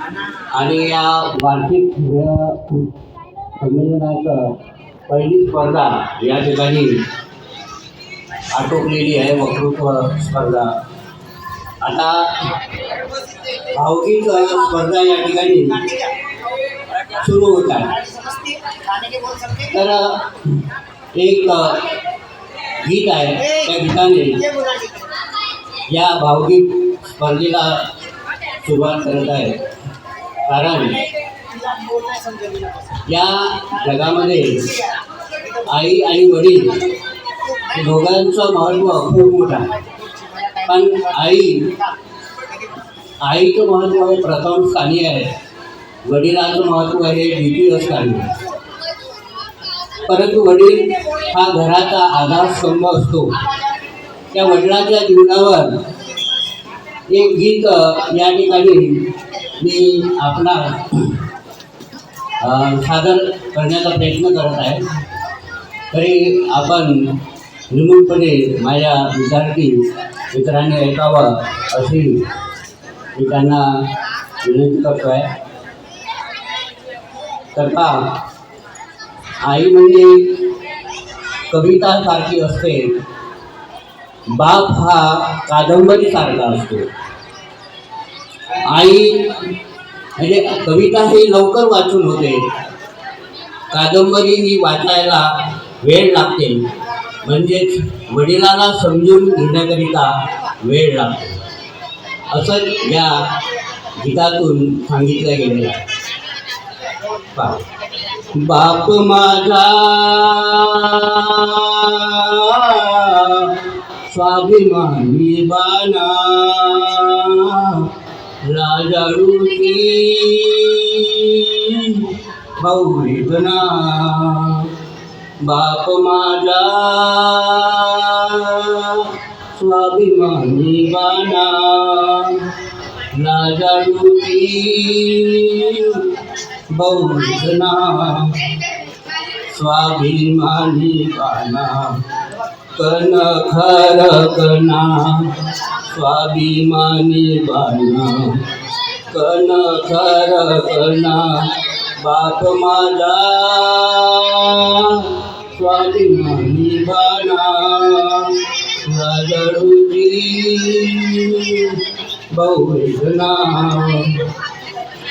आणि या वार्षिक संमेलनाचं पहिली स्पर्धा या ठिकाणी आटोपलेली आहे वक्तृत्व स्पर्धा. आता भावगीत स्पर्धा या ठिकाणी सुरू होत आहे. तर एक गीत आहे त्या गीताने या भावगीत स्पर्धेला सुरुवात करत आहे. कारण या जगामध्ये आई आणि वडील दोघांचं महत्त्व खूप मोठं आहे. पण आई आईचं महत्त्व हे प्रथम स्थानी आहे. वडिलाचं महत्त्व हे द्वितीय स्थानी आहे. परंतु वडील हा घराचा आधारस्तंभ असतो. त्या वडिलाच्या जीवनावर एक गीत या ठिकाणी मी आपला सादर करण्याचा प्रयत्न करत आहे. तरी आपण निर्मूलपणे माझ्या विद्यार्थी मित्रांनी ऐकावं अशी मी त्यांना विनंती करतो आहे तर का आई म्हणजे कवितासारखी असते. बाप हा कादंबरीसारखा असतो. आई म्हणजे कविता ही लवकर वाचून होते. कादंबरी ही वाचायला वेळ लागते. म्हणजेच वडिलांना समजून घेण्याकरिता वेळ लागतो. असं या गीतातून सांगितलं गेलेलं आहे. बाप माझा स्वाभिमानी बाना राजाडूची बहुवेदना बाप माझा। स्वाभिमानी बाना राजाडूची बहुवेदना स्वाभिमानी बाना कन खर कना स्वाभिमानी बाना कन खर कना बाप माझा स्वाभिमानी बाना राजरूची बहुवेदना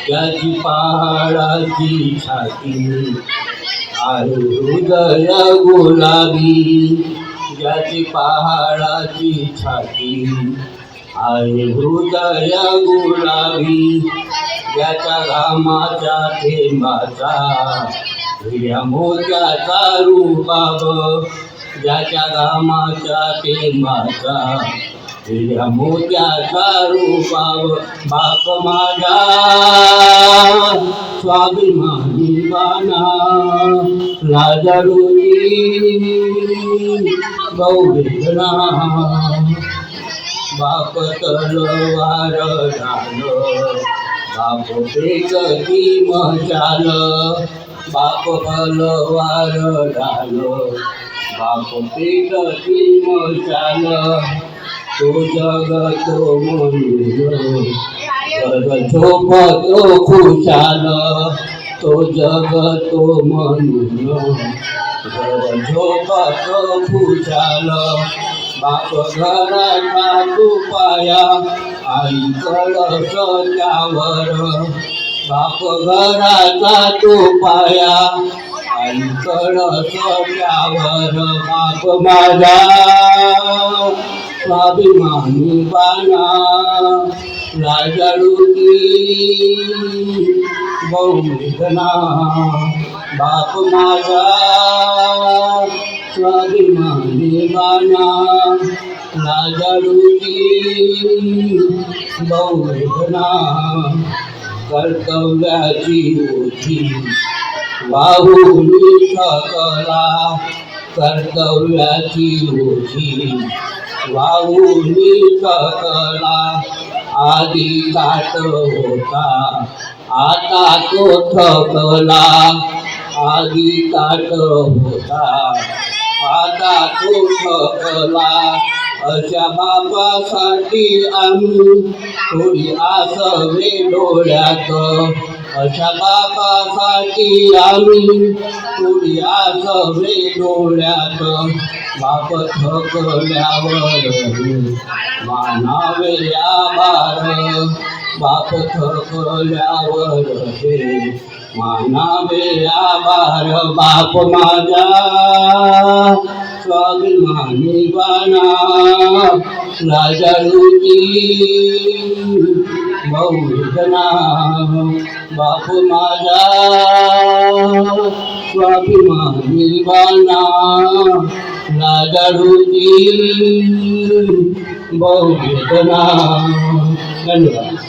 त्याची पहाडाची छाती आयु हृदय गुलाबी. ज्याची पहाडाची छाती आहे हृदय गुलाबी ज्याच्या घामाच्या थेंबाचा हिऱ्या मोत्याचा रूबाब ज्याच्या घामाच्या थेंबाचा. हिऱ्या मोत्याचा रूबाब बाप माझा स्वाभिमानी बाना लाजडूनी बहुवेदना बाप तलवार झालं बाप बेकती मचाल बाप तलवार झालं बाप बेकती मचाल तो जग तो म्हणून झोप तो खुशाल तो जग तो म्हणून जग झोप तो खुशाल बाप घराचा तू पाया आई कळस त्यावर बाप घराचा तू पाया आई कळस त्यावर बाप माझा स्वाभिमानी बाना राजाडूती बहुवेदना बाप माझा स्वाभिमानी बाना राजाडूती बहुवेदना कर्तव्याची होती बाहुली सकला कर्तव्याची होती वाहून सकला आधी काट होता आता तो थकला आधी काट होता आता तो थकला अशा बापासाठी आम्ही थोडी आसवे डोळ्यात. अशा बापासाठी आम्ही थोडी आसवे डोळ्यात. बाप थकल्यावर मानावे बार बाप थकल्यावर हे मानावे बार बाप माझा स्वाभिमानी बाणा राजारूची बहुजना बाप माझा स्वाभिमानी बाणा राजारूची बहुवेदना धन्यवाद.